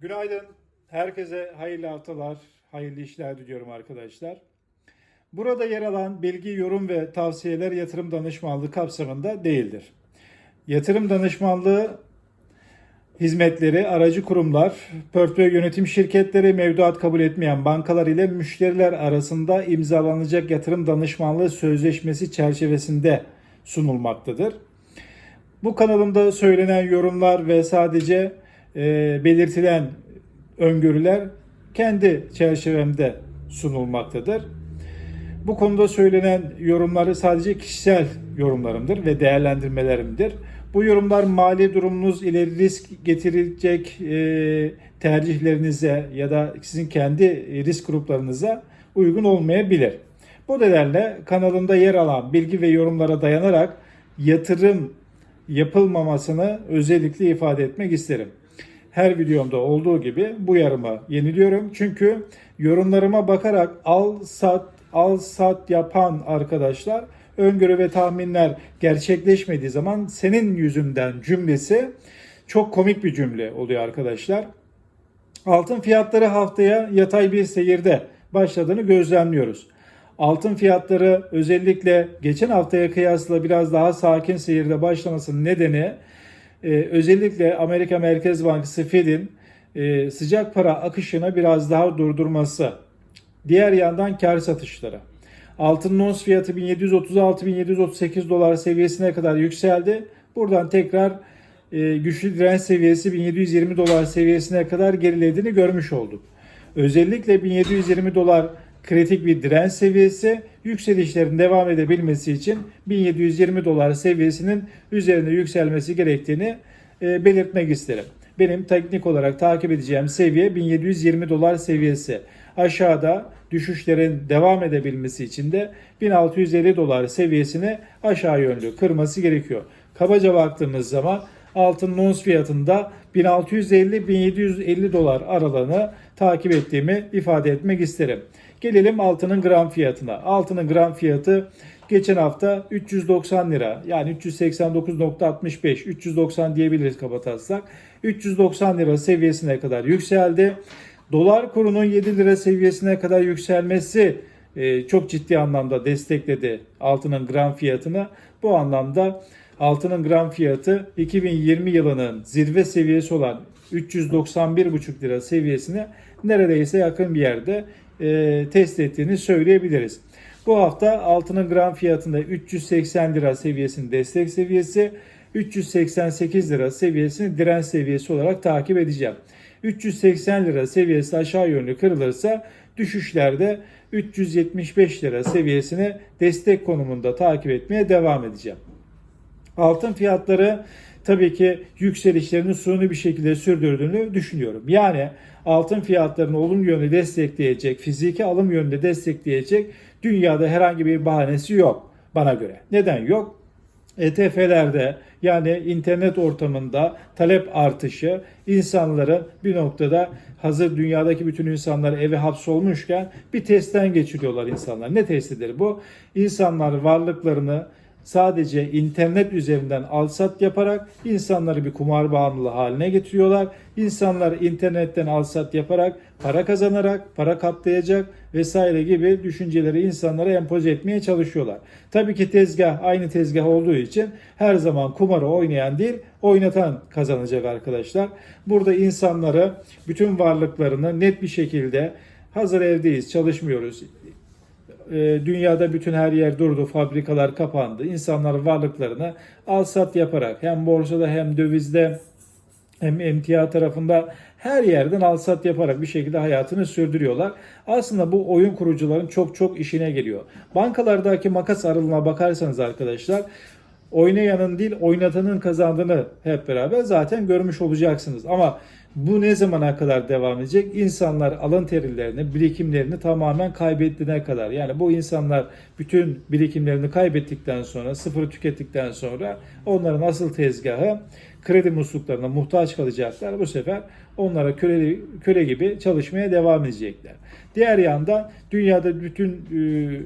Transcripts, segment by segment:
Günaydın. Herkese hayırlı haftalar, hayırlı işler diliyorum arkadaşlar. Burada yer alan bilgi, yorum ve tavsiyeler yatırım danışmanlığı kapsamında değildir. Yatırım danışmanlığı hizmetleri aracı kurumlar, portföy yönetim şirketleri, mevduat kabul etmeyen bankalar ile müşteriler arasında imzalanacak yatırım danışmanlığı sözleşmesi çerçevesinde sunulmaktadır. Bu kanalımda söylenen yorumlar ve sadece e, belirtilen öngörüler kendi çerçevemde sunulmaktadır. Bu konuda söylenen yorumları sadece kişisel yorumlarımdır ve değerlendirmelerimdir. Bu yorumlar mali durumunuz ile risk getirecek e, tercihlerinize ya da sizin kendi risk gruplarınıza uygun olmayabilir. Bu nedenle kanalımda yer alan bilgi ve yorumlara dayanarak yatırım yapılmamasını özellikle ifade etmek isterim. Her videomda olduğu gibi bu yarımı yeniliyorum. Çünkü yorumlarıma bakarak al sat al sat yapan arkadaşlar öngörü ve tahminler gerçekleşmediği zaman senin yüzünden cümlesi çok komik bir cümle oluyor arkadaşlar. Altın fiyatları haftaya yatay bir seyirde başladığını gözlemliyoruz. Altın fiyatları özellikle geçen haftaya kıyasla biraz daha sakin seyirde başlamasının nedeni e, özellikle Amerika Merkez Bankası Fed'in e, sıcak para akışını biraz daha durdurması. Diğer yandan kar satışları. Altın ons fiyatı 1736-1738 dolar seviyesine kadar yükseldi. Buradan tekrar e, güçlü direnç seviyesi 1720 dolar seviyesine kadar gerilediğini görmüş olduk. Özellikle 1720 dolar kritik bir direnç seviyesi. Yükselişlerin devam edebilmesi için 1720 dolar seviyesinin üzerine yükselmesi gerektiğini e, belirtmek isterim. Benim teknik olarak takip edeceğim seviye 1720 dolar seviyesi. Aşağıda düşüşlerin devam edebilmesi için de 1650 dolar seviyesini aşağı yönlü kırması gerekiyor. Kabaca baktığımız zaman altın ons fiyatında 1650-1750 dolar aralığını takip ettiğimi ifade etmek isterim. Gelelim altının gram fiyatına. Altının gram fiyatı geçen hafta 390 lira yani 389.65 390 diyebiliriz kabataslak. 390 lira seviyesine kadar yükseldi. Dolar kurunun 7 lira seviyesine kadar yükselmesi e, çok ciddi anlamda destekledi altının gram fiyatını. Bu anlamda altının gram fiyatı 2020 yılının zirve seviyesi olan 391,5 lira seviyesine neredeyse yakın bir yerde e, test ettiğini söyleyebiliriz. Bu hafta altının gram fiyatında 380 lira seviyesinin destek seviyesi, 388 lira seviyesini direnç seviyesi olarak takip edeceğim. 380 lira seviyesi aşağı yönlü kırılırsa düşüşlerde 375 lira seviyesini destek konumunda takip etmeye devam edeceğim. Altın fiyatları tabii ki yükselişlerini suni bir şekilde sürdürdüğünü düşünüyorum. Yani altın fiyatlarını olumlu yönde destekleyecek, fiziki alım yönünde destekleyecek dünyada herhangi bir bahanesi yok bana göre. Neden yok? ETF'lerde yani internet ortamında talep artışı insanların bir noktada hazır dünyadaki bütün insanlar eve hapsolmuşken bir testten geçiriyorlar insanlar. Ne testidir bu? İnsanlar varlıklarını sadece internet üzerinden alsat yaparak insanları bir kumar bağımlılığı haline getiriyorlar. İnsanlar internetten alsat yaparak para kazanarak, para katlayacak vesaire gibi düşünceleri insanlara empoze etmeye çalışıyorlar. Tabii ki tezgah aynı tezgah olduğu için her zaman kumarı oynayan değil, oynatan kazanacak arkadaşlar. Burada insanları bütün varlıklarını net bir şekilde hazır evdeyiz, çalışmıyoruz e, dünyada bütün her yer durdu, fabrikalar kapandı. İnsanlar varlıklarını al sat yaparak hem borsada hem dövizde hem emtia tarafında her yerden al sat yaparak bir şekilde hayatını sürdürüyorlar. Aslında bu oyun kurucuların çok çok işine geliyor. Bankalardaki makas aralığına bakarsanız arkadaşlar oynayanın değil oynatanın kazandığını hep beraber zaten görmüş olacaksınız. Ama bu ne zamana kadar devam edecek? İnsanlar alın terilerini, birikimlerini tamamen kaybettiğine kadar. Yani bu insanlar bütün birikimlerini kaybettikten sonra, sıfırı tükettikten sonra onların asıl tezgahı kredi musluklarına muhtaç kalacaklar. Bu sefer onlara köle, köle gibi çalışmaya devam edecekler. Diğer yandan dünyada bütün e,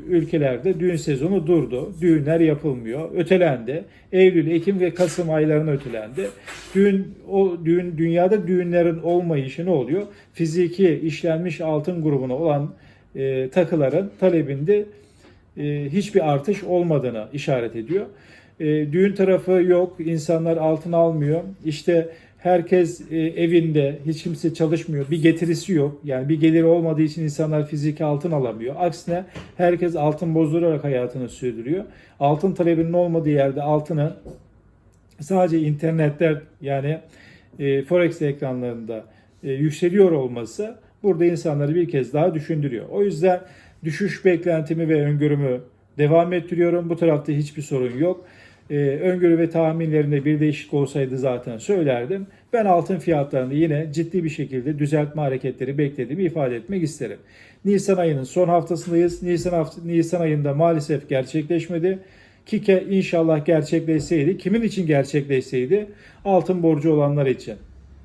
ülkelerde düğün sezonu durdu. Düğünler yapılmıyor. Ötelendi. Eylül, Ekim ve Kasım aylarına ötelendi. Düğün o düğün dünyada düğünlerin olmayışı ne oluyor? Fiziki işlenmiş altın grubuna olan e, takıların talebinde e, hiçbir artış olmadığını işaret ediyor. E, düğün tarafı yok, insanlar altın almıyor. İşte herkes e, evinde, hiç kimse çalışmıyor, bir getirisi yok. Yani bir geliri olmadığı için insanlar fiziki altın alamıyor. Aksine herkes altın bozdurarak hayatını sürdürüyor. Altın talebinin olmadığı yerde altını sadece internetler yani e, forex ekranlarında e, yükseliyor olması burada insanları bir kez daha düşündürüyor. O yüzden düşüş beklentimi ve öngörümü devam ettiriyorum. Bu tarafta hiçbir sorun yok. Ee, öngörü ve tahminlerinde bir değişiklik olsaydı zaten söylerdim. Ben altın fiyatlarında yine ciddi bir şekilde düzeltme hareketleri beklediğimi ifade etmek isterim. Nisan ayının son haftasındayız. Nisan, hafta, Nisan ayında maalesef gerçekleşmedi. Kike inşallah gerçekleşseydi, kimin için gerçekleşseydi? Altın borcu olanlar için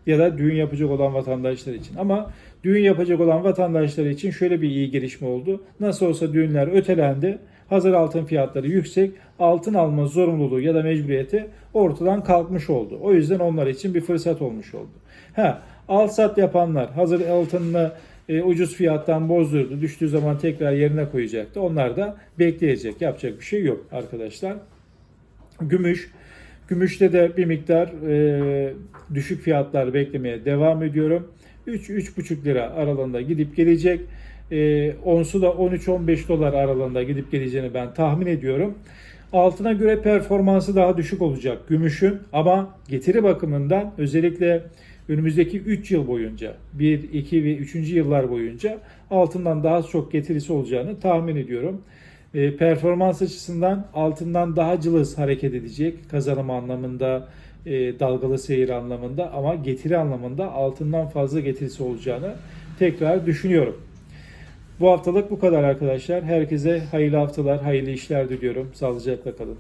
ya da düğün yapacak olan vatandaşlar için. Ama düğün yapacak olan vatandaşlar için şöyle bir iyi gelişme oldu. Nasıl olsa düğünler ötelendi. Hazır altın fiyatları yüksek. Altın alma zorunluluğu ya da mecburiyeti ortadan kalkmış oldu. O yüzden onlar için bir fırsat olmuş oldu. Ha, al sat yapanlar hazır altınını e, ucuz fiyattan bozdurdu. Düştüğü zaman tekrar yerine koyacaktı. Onlar da bekleyecek. Yapacak bir şey yok arkadaşlar. Gümüş. Gümüşte de bir miktar e, düşük fiyatlar beklemeye devam ediyorum. 3-3,5 lira aralığında gidip gelecek. E, onsu da 13-15 dolar aralığında gidip geleceğini ben tahmin ediyorum. Altına göre performansı daha düşük olacak gümüşün ama getiri bakımından özellikle önümüzdeki 3 yıl boyunca 1, 2 ve 3. yıllar boyunca altından daha çok getirisi olacağını tahmin ediyorum. E, performans açısından altından daha cılız hareket edecek kazanım anlamında, e, dalgalı seyir anlamında ama getiri anlamında altından fazla getirisi olacağını tekrar düşünüyorum. Bu haftalık bu kadar arkadaşlar. Herkese hayırlı haftalar, hayırlı işler diliyorum. Sağlıcakla kalın.